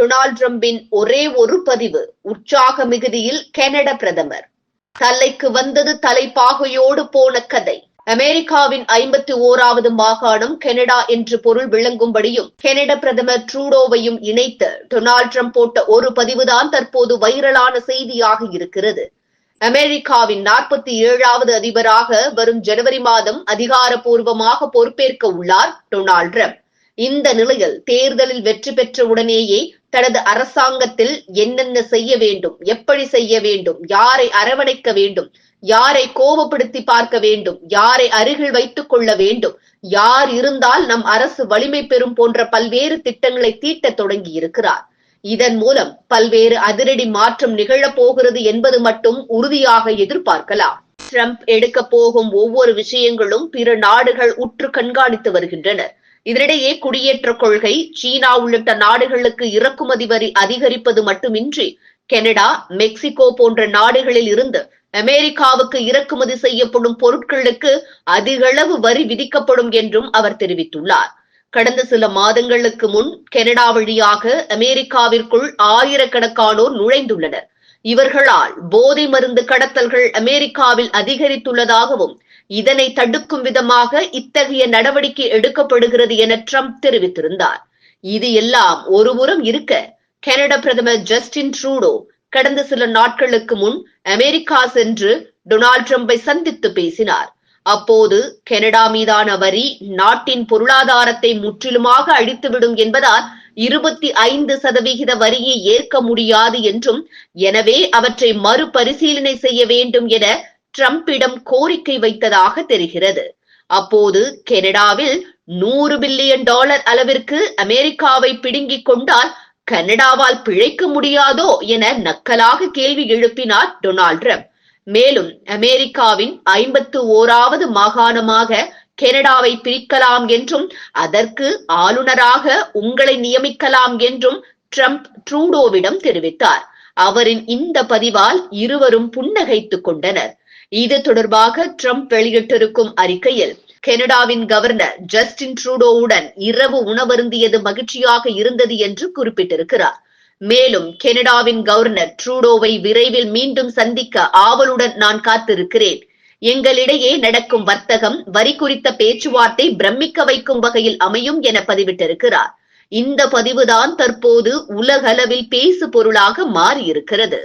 Donald ட்ரம்பின் ஒரே ஒரு பதிவு உற்சாக மிகுதியில் கனடா பிரதமர். தலைக்கு வந்தது தலைப்பாகையோடு போன கதை. அமெரிக்காவின் ஐம்பத்தி ஓராவது மாகாணம் கனடா என்று பொருள் விளங்கும்படியும் கனடா பிரதமர் ட்ரூடோவையும் இணைத்து டொனால்ட் ட்ரம்ப் போட்ட ஒரு பதிவுதான் தற்போது வைரலான செய்தியாக இருக்கிறது. அமெரிக்காவின் நாற்பத்தி ஏழாவது அதிபராக வரும் ஜனவரி மாதம் அதிகாரப்பூர்வமாக பொறுப்பேற்க உள்ளார் டொனால்ட் ட்ரம்ப். இந்த நிலையில் தேர்தலில் வெற்றி பெற்ற உடனேயே தனது அரசாங்கத்தில் என்னென்ன செய்ய வேண்டும் எப்படி செய்ய வேண்டும் யாரை அரவணைக்க வேண்டும் யாரை கோபப்படுத்தி பார்க்க வேண்டும் யாரை அருகில் வைத்துக் கொள்ள வேண்டும் யார் இருந்தால் நம் அரசு வலிமை பெறும் போன்ற பல்வேறு திட்டங்களை தீட்டத் தொடங்கி இருக்கிறார். இதன் மூலம் பல்வேறு அதிரடி மாற்றம் நிகழப் போகிறது என்பது மட்டும் உறுதியாக எதிர்பார்க்கலாம். ட்ரம்ப் எடுக்க போகும் ஒவ்வொரு விஷயங்களும் பிற நாடுகள் உற்று கண்காணித்து வருகின்றனர். இதனிடையே குடியேற்ற கொள்கை சீனா உள்ளிட்ட நாடுகளுக்கு இறக்குமதி வரி அதிகரிப்பது மட்டுமின்றி கனடா மெக்சிகோ போன்ற நாடுகளில் இருந்து அமெரிக்காவுக்கு இறக்குமதி செய்யப்படும் பொருட்களுக்கு அதிகளவு வரி விதிக்கப்படும் என்றும் அவர் தெரிவித்துள்ளார். கடந்த சில மாதங்களுக்கு முன் கனடா வழியாக அமெரிக்காவிற்குள் ஆயிரக்கணக்கானோர் நுழைந்துள்ளனர். இவர்களால் போதை மருந்து கடத்தல்கள் அமெரிக்காவில் அதிகரித்துள்ளதாகவும் இதனை தடுக்கும் விதமாக இத்தகைய நடவடிக்கை எடுக்கப்படுகிறது என ட்ரம்ப் தெரிவித்திருந்தார். இது எல்லாம் ஒருபுறம் இருக்க கனடா பிரதமர் ஜஸ்டின் ட்ரூடோ கடந்த சில நாட்களுக்கு முன் அமெரிக்கா சென்று டொனால்ட் ட்ரம்பை சந்தித்து பேசினார். அப்போது கனடா மீதான வரி நாட்டின் பொருளாதாரத்தை முற்றிலுமாக அழித்துவிடும் என்பதால் இருபத்தி ஐந்து சதவிகித வரியை ஏற்க முடியாது என்றும் எனவே அவற்றை மறுபரிசீலனை செய்ய வேண்டும் என டிரம்பிடம் கோரிக்கை வைத்ததாக தெரிகிறது. அப்போது கனடாவில் நூறு பில்லியன் டாலர் அளவிற்கு அமெரிக்காவை பிடுங்கிக் கொண்டால் கனடாவால் பிழைக்க முடியாதோ என நக்கலாக கேள்வி எழுப்பினார் டொனால்ட் ட்ரம்ப். மேலும் அமெரிக்காவின் ஐம்பத்து ஓராவது மாகாணமாக கனடாவை பிரிக்கலாம் என்றும் அதற்கு ஆளுநராக உங்களை நியமிக்கலாம் என்றும் ட்ரம்ப் ட்ரூடோவிடம் தெரிவித்தார். அவரின் இந்த பதிவால் இருவரும் புன்னகைத்துக் கொண்டனர். இது தொடர்பாக ட்ரம்ப் வெளியிட்டிருக்கும் அறிக்கையில் கனடாவின் கவர்னர் ஜஸ்டின் ட்ரூடோவுடன் இரவு உணவருந்தியது மகிழ்ச்சியாக இருந்தது என்று குறிப்பிட்டிருக்கிறார். மேலும் கனடாவின் கவர்னர் ட்ரூடோவை விரைவில் மீண்டும் சந்திக்க ஆவலுடன் நான் காத்திருக்கிறேன். எங்களிடையே நடக்கும் வர்த்தகம் வரி குறித்த பேச்சுவார்த்தை பிரமிக்க வைக்கும் வகையில் அமையும் என பதிவிட்டிருக்கிறார். இந்த பதிவுதான் தற்போது உலகளவில் பேசு பொருளாக மாறியிருக்கிறது.